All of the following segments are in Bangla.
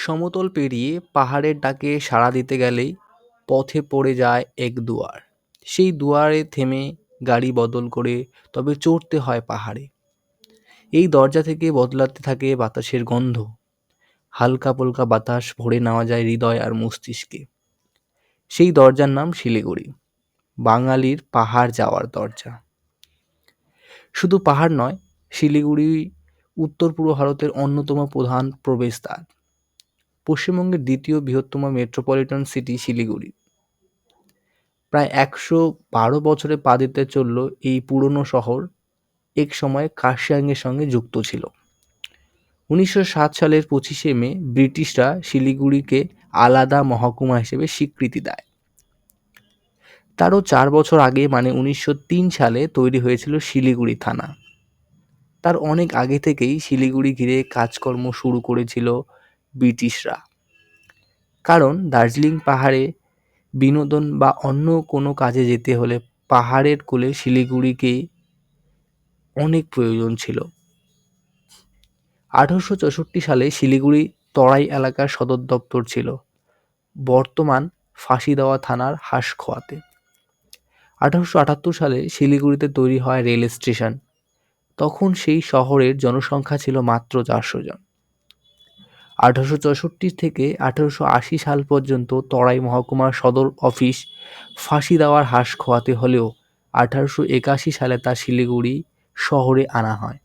সমতল পেরিয়ে পাহাড়ের ডাকে সাড়া দিতে গেলেই পথে পড়ে যায় এক দুয়ার। সেই দুয়ারে থেমে গাড়ি বদল করে তবে চড়তে হয় পাহাড়ে। এই দরজা থেকে বদলাতে থাকে বাতাসের গন্ধ। হালকা পুলকা বাতাস ভরে নেওয়া যায় হৃদয় আর মস্তিষ্কে। সেই দরজার নাম শিলিগুড়ি। বাঙালির পাহাড় যাওয়ার দরজা। শুধু পাহাড় নয়, শিলিগুড়ি উত্তর পূর্ব ভারতের অন্যতম প্রধান প্রবেশদ্বার। পশ্চিমবঙ্গের দ্বিতীয় বৃহত্তম মেট্রোপলিটন সিটি শিলিগুড়ি। প্রায় একশো বারো বছরে পা দিতে চলল এই পুরনো শহর এক সময় কার্শিয়াংয়ের সঙ্গে যুক্ত ছিল। উনিশশো সাত সালের পঁচিশে মে ব্রিটিশরা শিলিগুড়িকে আলাদা মহকুমা হিসেবে স্বীকৃতি দেয়। তারও চার বছর আগে মানে উনিশশো তিন সালে তৈরি হয়েছিল শিলিগুড়ি থানা। তার অনেক আগে থেকেই শিলিগুড়ি ঘিরে কাজকর্ম শুরু করেছিল ব্রিটিশরা। কারণ দার্জিলিং পাহাড়ে বিনোদন বা অন্য কোনো কাজে যেতে হলে পাহাড়ের কোলে শিলিগুড়িকেই অনেক প্রয়োজন ছিল। আঠারোশো চৌষট্টি সালে শিলিগুড়ি তরাই এলাকার সদর দপ্তর ছিল। বর্তমান ফাঁসি দেওয়া থানার হাঁসখোয়াতে। আঠারোশো আটাত্তর সালে শিলিগুড়িতে তৈরি হয় রেল স্টেশন। তখন সেই শহরের জনসংখ্যা ছিল মাত্র চারশো জন। আঠারোশো চৌষট্টি থেকে আঠারোশো আশি সাল পর্যন্ত তরাই মহকুমার সদর অফিস ফাঁসি দেওয়ার হাঁস খোয়াতে হলেও আঠারোশো একাশি সালে তা শিলিগুড়ি শহরে আনা হয়।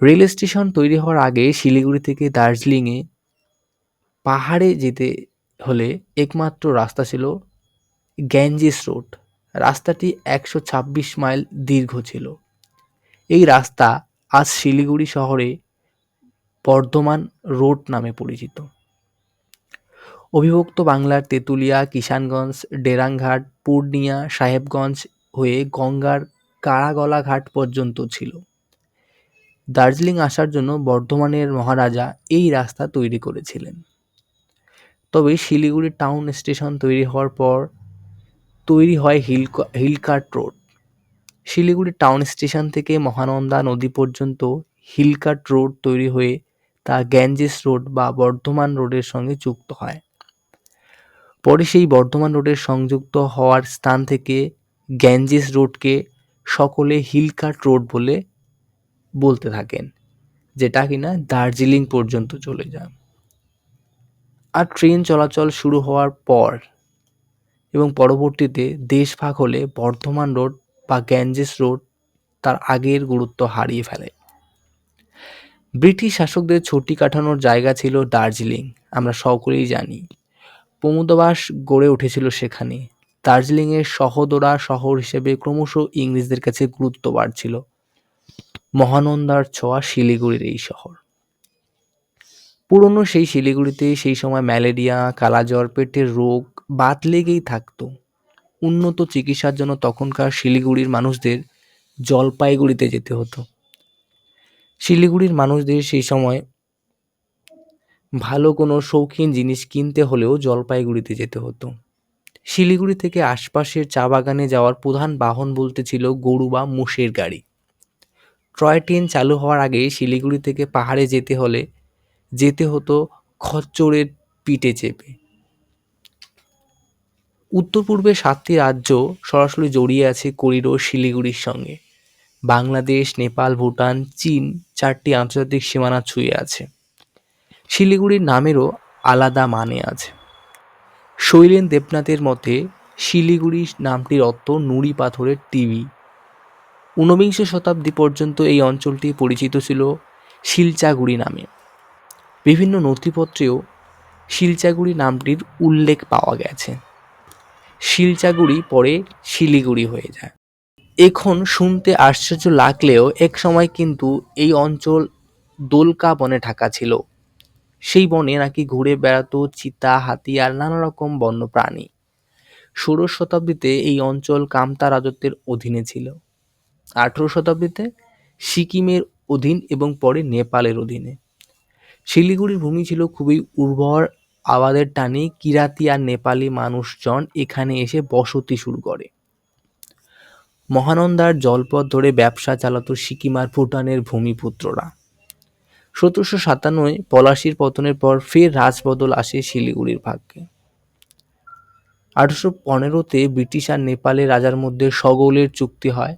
রেল স্টেশন তৈরি হওয়ার আগে শিলিগুড়ি থেকে দার্জিলিংয়ে পাহাড়ে যেতে হলে একমাত্র রাস্তা ছিল গ্যাঞ্জিস রোড। রাস্তাটি একশো ছাব্বিশ মাইল দীর্ঘ ছিল। এই রাস্তা আজ শিলিগুড়ি শহরে বর্ধমান রোড নামে পরিচিত। অবিভক্ত বাংলার তেঁতুলিয়া, কিষানগঞ্জ ডেরাংঘাট পূর্ণিয়া, সাহেবগঞ্জ হয়ে গঙ্গার কারাগলা ঘাট পর্যন্ত ছিল। দার্জিলিং আসার জন্য বর্ধমানের মহারাজা এই রাস্তা তৈরি করেছিলেন। তবে শিলিগুড়ি টাউন স্টেশন তৈরি হওয়ার পর তৈরি হয় hill hill cart road. Siliguri town station থেকে মহানন্দা নদী পর্যন্ত হিলকাট রোড তৈরি হয়ে তা গ্যাঞ্জেস রোড বা বর্ধমান রোডের সঙ্গে যুক্ত হয়। পরে সেই বর্ধমান রোডের সংযুক্ত হওয়ার স্থান থেকে গ্যাঞ্জেস রোডকে সকলে হিলকাট রোড বলে বলতে থাকেন, যেটা কিনা দার্জিলিং পর্যন্ত চলে যায়। আর ট্রেন চলাচল শুরু হওয়ার পর এবং পরবর্তীতে দেশ ভাগ হলে বর্ধমান রোড বা গ্যাঞ্জেস রোড তার আগের গুরুত্ব হারিয়ে ফেলে। ব্রিটিশ শাসকদের ছুটি কাটানোর জায়গা ছিল দার্জিলিং, আমরা সকলেই জানি। প্রমোদবাস গড়ে উঠেছিল সেখানে। দার্জিলিংয়ের সহদরা শহর হিসেবে ক্রমশ ইংরেজদের কাছে গুরুত্ব বাড়ছিল। মহানন্দার ছোঁয়া শিলিগুড়ির এই শহর। পুরনো সেই শিলিগুড়িতে সেই সময় ম্যালেরিয়া, কালাজ্বর, পেটের রোগ বাত লেগেই থাকতো। উন্নত চিকিৎসার জন্য তখনকার শিলিগুড়ির মানুষদের জলপাইগুড়িতে যেতে হতো। শিলিগুড়ির মানুষদের সেই সময় ভালো কোনো শৌখিন জিনিস কিনতে হলেও জলপাইগুড়িতে যেতে হতো। শিলিগুড়ি থেকে আশপাশের চা বাগানে যাওয়ার প্রধান বাহন বলতে ছিল গরু বা মোষের গাড়ি। ট্রয় ট্রেন চালু হওয়ার আগে শিলিগুড়ি থেকে পাহাড়ে যেতে হলে যেতে হতো খচ্চরের পিঠে চেপে। উত্তর পূর্বে সাতটি রাজ্য সরাসরি জড়িয়ে আছে করিডোর শিলিগুড়ির সঙ্গে। বাংলাদেশ, নেপাল, ভুটান, চীন চারটি আন্তর্জাতিক সীমানা ছুঁয়ে আছে। শিলিগুড়ির নামেরও আলাদা মানে আছে। শৈলেন দেবনাথের মতে, শিলিগুড়ি নামটির অর্থ নুড়ি পাথরের টিভি। ঊনবিংশ শতাব্দী পর্যন্ত এই অঞ্চলটি পরিচিত ছিল শিলচাগুড়ি নামে। বিভিন্ন নথিপত্রেও শিলচাগুড়ি নামটির উল্লেখ পাওয়া গেছে। শিলচাগুড়ি পরে শিলিগুড়ি হয়ে যায়। এখন শুনতে আশ্চর্য লাগলেও এক সময় কিন্তু এই অঞ্চল দোলকা বনে ঢাকা ছিল। সেই বনে নাকি ঘুরে বেড়াতো চিতা, হাতি আর নানা রকম বন্য প্রাণী ষোড়শ শতাব্দীতে এই অঞ্চল কামতা রাজত্বের অধীনে ছিল। আঠেরো শতাব্দীতে সিকিমের অধীন এবং পরে নেপালের অধীনে। শিলিগুড়ির ভূমি ছিল খুবই উর্বর, আবাদের টানে কিরাতি আর নেপালি মানুষজন এখানে এসে বসতি শুরু করে। মহানন্দার জলপথ ধরে ব্যবসা চালাত সিকিম আর ভুটানের ভূমিপুত্ররা। সতেরোশো সাতান্নয় পলাশির পতনের পর ফের রাজবদল আসে শিলিগুড়ির ভাগ্যে। আঠারোশো পনেরোতে ব্রিটিশ আর নেপালের রাজার মধ্যে সগৌলের চুক্তি হয়।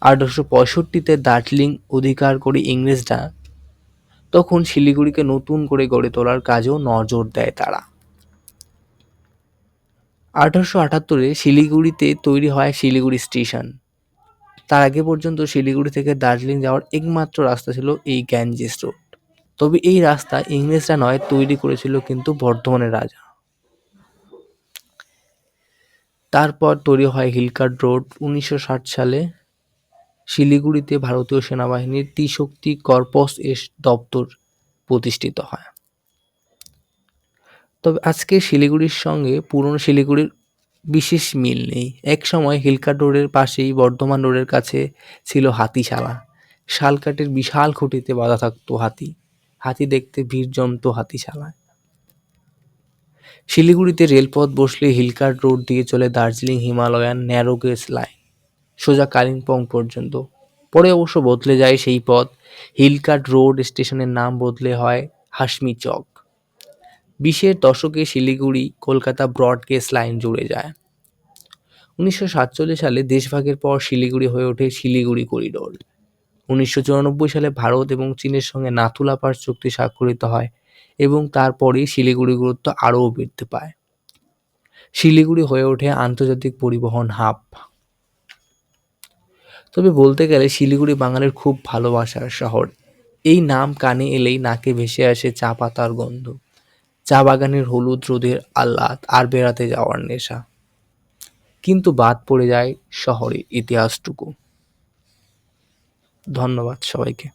আঠারোশো পঁয়ষট্টিতে দার্জিলিং অধিকার করে ইংরেজরা তখন শিলিগুড়িকে নতুন করে গড়ে তোলার কাজেও নজর দেয় তারা। আঠারোশো আটাত্তরে শিলিগুড়িতে তৈরি হয় শিলিগুড়ি স্টেশন। তার আগে পর্যন্ত শিলিগুড়ি থেকে দার্জিলিং যাওয়ার একমাত্র রাস্তা ছিল এই গ্যাঞ্জেস রোড। তবে এই রাস্তা ইংরেজরা নয়, তৈরি করেছিল কিন্তু বর্ধমানের রাজা। তারপর তৈরি হয় হিলকার্ট রোড। উনিশশো ষাট সালে শিলিগুড়িতে ভারতীয় সেনাবাহিনীর ত্রিশক্তি কর্পস এস দপ্তর প্রতিষ্ঠিত হয়। তবে আজকে শিলিগুড়ির সঙ্গে পুরনো শিলিগুড়ির বিশেষ মিল নেই। এক সময় হিলকাট রোডের পাশেই বর্ধমান রোডের কাছে ছিল হাতিশালা। শালকাটের বিশাল খুঁটিতে বাঁধা থাকতো হাতি। হাতি দেখতে ভিড় জমতো হাতিশালায়। শিলিগুড়িতে রেলপথ বসলে হিলকাট রোড দিয়ে চলে Darjeeling Himalayan narrow gauge line. সোজা কালিম্পং পর্যন্ত। পরে অবশ্য বদলে যায় সেই পথ। হিলকাট রোড স্টেশনের নাম বদলে হয় হাসমি চক। বিশের দশকে শিলিগুড়ি, কলকাতা ব্রডগেজ লাইন জুড়ে যায়। উনিশশো সাতচল্লিশ সালে দেশভাগের পর শিলিগুড়ি হয়ে ওঠে শিলিগুড়ি করিডোর। উনিশশো চুরানব্বই সালে ভারত এবং চীনের সঙ্গে নাথুলা পাস চুক্তি স্বাক্ষরিত হয় এবং তারপরেই শিলিগুড়ির গুরুত্ব আরও বৃদ্ধি পায়। শিলিগুড়ি হয়ে ওঠে আন্তর্জাতিক পরিবহন হাব। তবে বলতে গেলে শিলিগুড়ি বাঙালির খুব ভালোবাসার শহর। এই নাম কানে এলেই নাকে ভেসে আসে চা পাতার গন্ধ। চা বাগানের হলুদ রোদের আহ্লাদ আর বেড়াতে যাওয়ার নেশা। কিন্তু বাদ পড়ে যায় শহরে ইতিহাসটুকু। ধন্যবাদ সবাইকে।